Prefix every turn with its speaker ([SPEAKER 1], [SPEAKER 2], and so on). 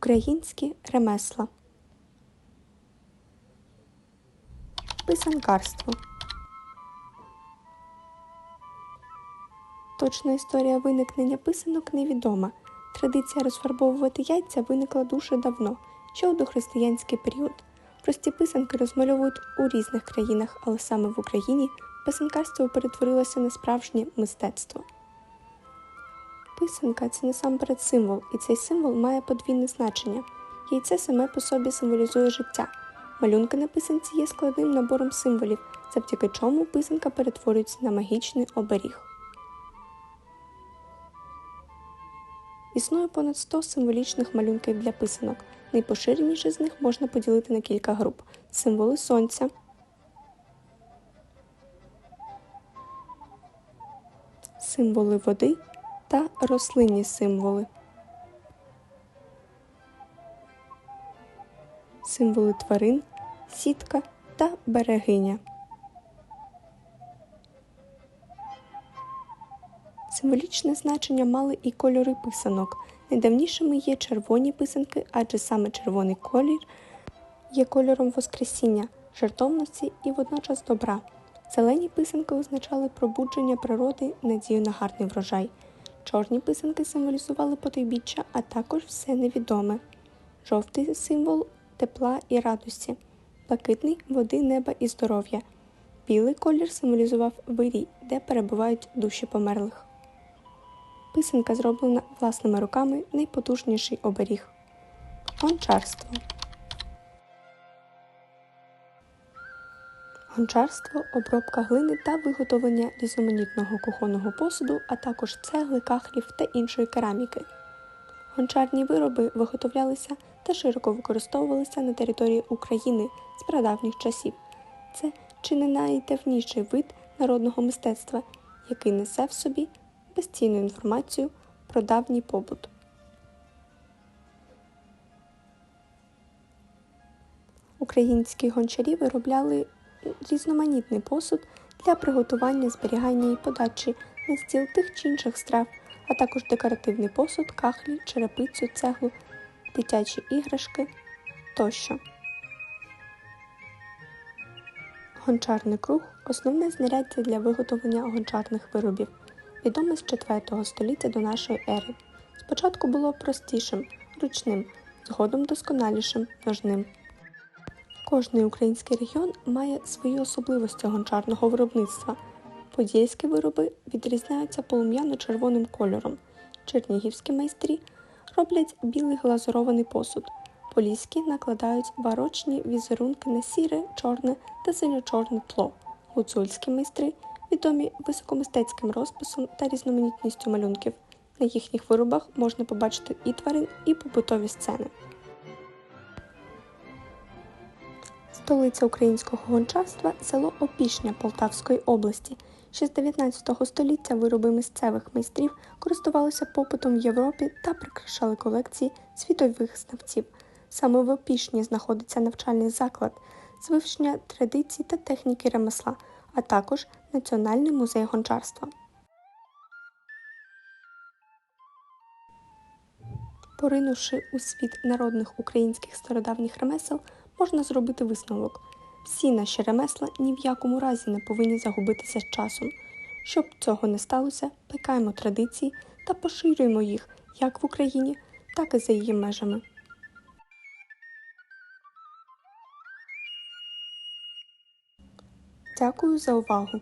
[SPEAKER 1] Українські ремесла. Писанкарство. Точна історія виникнення писанок невідома. Традиція розфарбовувати яйця виникла дуже давно, ще у дохристиянський період. Прості писанки розмальовують у різних країнах, але саме в Україні писанкарство перетворилося на справжнє мистецтво. Писанка це насамперед символ, і цей символ має подвійне значення. Яйце саме по собі символізує життя. Малюнки на писанці є складним набором символів, завдяки чому писанка перетворюється на магічний оберіг. Існує понад 100 символічних малюнків для писанок. Найпоширеніші з них можна поділити на кілька груп: символи сонця, символи води та рослинні символи. Символи тварин, сітка та берегиня. Символічне значення мали і кольори писанок. Найдавнішими є червоні писанки, адже саме червоний колір є кольором Воскресіння, жертовності і водночас добра. Зелені писанки означали пробудження природи, надію на гарний врожай. Чорні писанки символізували потойбіччя, а також все невідоме. Жовтий символ тепла і радості, блакитний води, неба і здоров'я. Білий колір символізував вирій, де перебувають душі померлих. Писанка зроблена власними руками найпотужніший оберіг. Гончарство. Гончарство, обробка глини та виготовлення різноманітного кухонного посуду, а також цегли, кахлів та іншої кераміки. Гончарні вироби виготовлялися та широко використовувалися на території України з прадавніх часів. Це чи не найдавніший вид народного мистецтва, який несе в собі безцінну інформацію про давній побут. Українські гончарі виробляли різноманітний посуд для приготування, зберігання і подачі на стіл тих чи інших страв, а також декоративний посуд, кахлі, черепицю, цеглу, дитячі іграшки тощо. Гончарний круг основне знаряддя для виготовлення гончарних виробів, відоме з 4 століття до нашої ери. Спочатку було простішим, ручним, згодом досконалішим, ножним. Кожний український регіон має свої особливості гончарного виробництва. Подільські вироби відрізняються полум'яно-червоним кольором. Чернігівські майстрі роблять білий глазурований посуд. Поліські накладають барочні візерунки на сіре, чорне та синьо-чорне тло. Гуцульські майстри відомі високомистецьким розписом та різноманітністю малюнків. На їхніх виробах можна побачити і тварин, і побутові сцени. Столиця українського гончарства село Опішня Полтавської області. Ще з 19 століття вироби місцевих майстрів користувалися попитом в Європі та прикрашали колекції світових знавців. Саме в Опішні знаходиться навчальний заклад з вивчення традицій та техніки ремесла, а також Національний музей гончарства. Поринувши у світ народних українських стародавніх ремесел, можна зробити висновок. Всі наші ремесла ні в якому разі не повинні загубитися з часом. Щоб цього не сталося, плекаємо традиції та поширюємо їх як в Україні, так і за її межами. Дякую за увагу!